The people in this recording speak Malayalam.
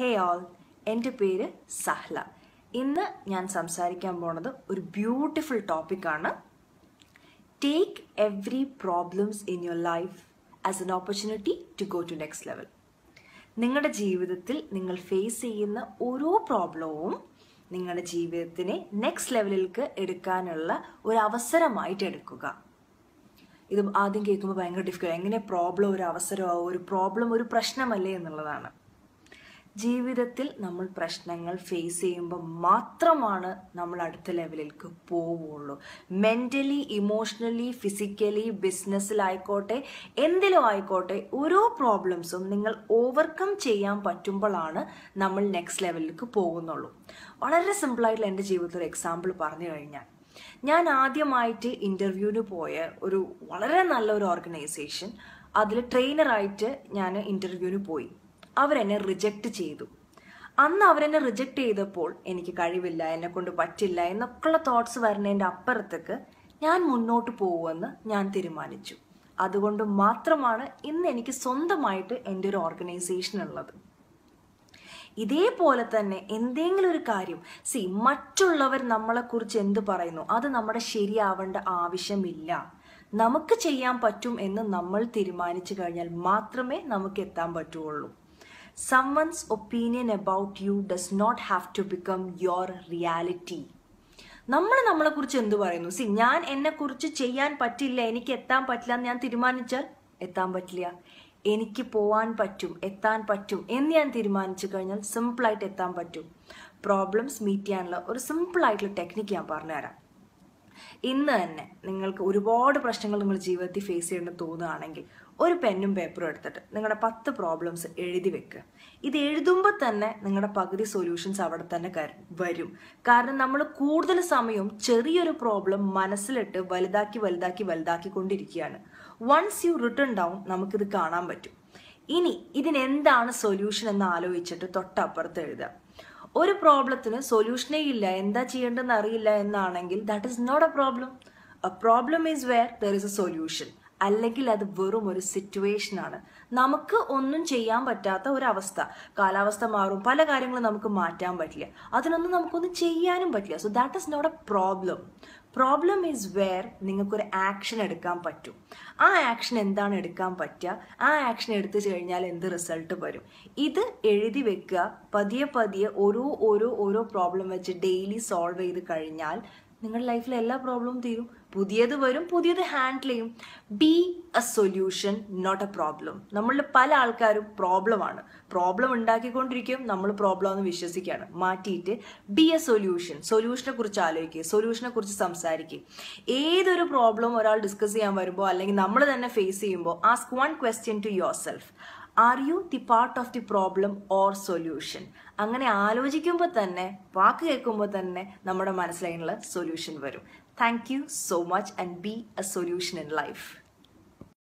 ഹേ ഓൾ എന്റെ പേര് സഹ്ല. ഇന്ന് ഞാൻ സംസാരിക്കാൻ പോണത് ഒരു ബ്യൂട്ടിഫുൾ ടോപ്പിക്കാണ്. Take every problems in your life as an opportunity to go to next level നിങ്ങളുടെ ജീവിതത്തിൽ നിങ്ങൾ ഫേസ് ചെയ്യുന്ന ഓരോ പ്രോബ്ലവും നിങ്ങളുടെ ജീവിതത്തിനെ നെക്സ്റ്റ് ലെവലിലേക്ക് എടുക്കാനുള്ള ഒരു അവസരമായിട്ട് എടുക്കുക. ഇത് ആദ്യം കേൾക്കുമ്പോൾ ഭയങ്കര ഡിഫിക്കൽ എങ്ങനെ പ്രോബ്ലം ഒരു അവസരമാവും ഒരു പ്രോബ്ലം ഒരു പ്രശ്നമല്ലേ എന്നുള്ളതാണ്. ജീവിതത്തിൽ നമ്മൾ പ്രശ്നങ്ങൾ ഫേസ് ചെയ്യുമ്പോൾ മാത്രമാണ് നമ്മൾ അടുത്ത ലെവലിലേക്ക് പോവുള്ളൂ. മെന്റലി ഇമോഷണലി ഫിസിക്കലി ബിസിനസ്സിലായിക്കോട്ടെ എന്തിലും ആയിക്കോട്ടെ ഓരോ പ്രോബ്ലംസും നിങ്ങൾ ഓവർകം ചെയ്യാൻ പറ്റുമ്പോഴാണ് നമ്മൾ നെക്സ്റ്റ് ലെവലിലേക്ക് പോകുന്നുള്ളൂ. വളരെ സിമ്പിളായിട്ടുള്ള എന്റെ ജീവിതത്തിൽ ഒരു എക്സാമ്പിൾ പറഞ്ഞു കഴിഞ്ഞാൽ ഞാൻ ആദ്യമായിട്ട് ഇന്റർവ്യൂവിന് പോയ ഒരു വളരെ നല്ല ഒരു ഓർഗനൈസേഷൻ അതിൽ ട്രെയിനറായിട്ട് ഞാൻ ഇന്റർവ്യൂവിന് പോയി. അവരെന്നെ റിജക്റ്റ് ചെയ്തു. അന്ന് അവരെന്നെ റിജക്റ്റ് ചെയ്തപ്പോൾ എനിക്ക് കഴിവില്ല എന്നെ കൊണ്ട് പറ്റില്ല എന്നൊക്കെയുള്ള തോട്ട്സ് വരുന്നതിന്റെ അപ്പുറത്തേക്ക് ഞാൻ മുന്നോട്ട് പോകുമെന്ന് ഞാൻ തീരുമാനിച്ചു. അതുകൊണ്ട് മാത്രമാണ് ഇന്ന് എനിക്ക് സ്വന്തമായിട്ട് എന്റെ ഒരു ഓർഗനൈസേഷൻ ഉള്ളത്. ഇതേപോലെ തന്നെ എന്തെങ്കിലും ഒരു കാര്യം സി മറ്റുള്ളവർ നമ്മളെക്കുറിച്ച് എന്ത് പറയുന്നു അത് നമ്മുടെ ശരിയാവേണ്ട ആവശ്യമില്ല. നമുക്ക് ചെയ്യാൻ പറ്റും എന്ന് നമ്മൾ തീരുമാനിച്ചു കഴിഞ്ഞാൽ മാത്രമേ നമുക്ക് എത്താൻ പറ്റുള്ളൂ. Someone's opinion about you does not have to become your reality. നമ്മൾ നമ്മളെ കുറിച്ച് എന്ത് പറയുന്നു? സി ഞാൻ എന്നെ കുറിച്ച് ചെയ്യാൻ പറ്റില്ല എനിക്ക് എത്താൻ പറ്റില്ല എന്ന് ഞാൻ തീരുമാനിച്ചാൽ എത്താൻ പറ്റില്ല. എനിക്ക് പോവാൻ പറ്റും എത്താൻ പറ്റും എന്ന് ഞാൻ തീരുമാനിച്ചു കഴിഞ്ഞാൽ സിമ്പിളായിട്ട് എത്താൻ പറ്റും. പ്രോബ്ലംസ് മീറ്റ് ചെയ്യാനുള്ള ഒരു സിമ്പിളായിട്ടുള്ള ടെക്നിക്ക് ഞാൻ പറഞ്ഞുതരാം. ഇന്ന് തന്നെ നിങ്ങൾക്ക് ഒരുപാട് പ്രശ്നങ്ങൾ നിങ്ങൾ ജീവിതത്തിൽ ഫേസ് ചെയ്യേണ്ടത് തോന്നുകയാണെങ്കിൽ ഒരു പെന്നും പേപ്പറും എടുത്തിട്ട് നിങ്ങളുടെ പത്ത് പ്രോബ്ലംസ് എഴുതി വെക്കുക ഇത് എഴുതുമ്പോൾ തന്നെ നിങ്ങളുടെ പകുതി സൊല്യൂഷൻസ് അവിടെ തന്നെ വരും. കാരണം നമ്മൾ കൂടുതൽ സമയവും ചെറിയൊരു പ്രോബ്ലം മനസ്സിലിട്ട് വലുതാക്കി വലുതാക്കി വലുതാക്കി കൊണ്ടിരിക്കുകയാണ്. വൺസ് യു റിട്ടേൺ ഡൗൺ നമുക്കിത് കാണാൻ പറ്റും. ഇനി ഇതിനെന്താണ് സൊല്യൂഷൻ എന്ന് ആലോചിച്ചിട്ട് തൊട്ടപ്പുറത്ത് എഴുതുക. ഒരു പ്രോബ്ലത്തിന് സൊല്യൂഷനേ ഇല്ല. എന്താ ചെയ്യേണ്ടതെന്ന് അറിയില്ല എന്നാണെങ്കിൽ that is not a problem a problem is where there is a solution അല്ലെങ്കിൽ അത് വെറും ഒരു സിറ്റുവേഷൻ ആണ്. നമുക്ക് ഒന്നും ചെയ്യാൻ പറ്റാത്ത ഒരവസ്ഥ കാലാവസ്ഥ മാറും. പല കാര്യങ്ങളും നമുക്ക് മാറ്റാൻ പറ്റില്ല. അതിനൊന്നും നമുക്കൊന്നും ചെയ്യാനും പറ്റില്ല. So that is not a problem problem is where നിങ്ങൾക്കൊരു ആക്ഷൻ എടുക്കാൻ പറ്റും. ആ ആക്ഷൻ എന്താണ് എടുക്കാൻ പറ്റുക? ആ ആക്ഷൻ എടുത്തു കഴിഞ്ഞാൽ എന്ത് റിസൾട്ട് വരും? ഇത് എഴുതി വെക്കുക പതിയെ പതിയെ ഓരോ ഓരോ ഓരോ പ്രോബ്ലം വെച്ച് ഡെയിലി സോൾവ് ചെയ്ത് കഴിഞ്ഞാൽ നിങ്ങളുടെ ലൈഫിലെ എല്ലാ പ്രോബ്ലവും തീരും. പുതിയത് വരും പുതിയത് ഹാൻഡിൽ ചെയ്യും. Be a solution not a problem നമ്മളുടെ പല ആൾക്കാരും പ്രോബ്ലമാണ് പ്രോബ്ലം ഉണ്ടാക്കിക്കൊണ്ടിരിക്കും നമ്മൾ പ്രോബ്ലം എന്ന് വിശ്വസിക്കുകയാണ്. മാറ്റിയിട്ട് ബി എ സൊല്യൂഷൻ സൊല്യൂഷനെ കുറിച്ച് ആലോചിക്കുക സൊല്യൂഷനെ കുറിച്ച് സംസാരിക്കുക ഏതൊരു പ്രോബ്ലം ഒരാൾ ഡിസ്കസ് ചെയ്യാൻ വരുമ്പോൾ അല്ലെങ്കിൽ നമ്മൾ തന്നെ ഫേസ് ചെയ്യുമ്പോൾ ask one question to yourself are you the part of the problem or solution അങ്ങനെ ആലോചിക്കുമ്പോൾ തന്നെ വാക്ക് കേൾക്കുമ്പോൾ തന്നെ നമ്മുടെ മനസ്സിലായിട്ടുള്ള സൊല്യൂഷൻ വരും. Thank you so much and be a solution in life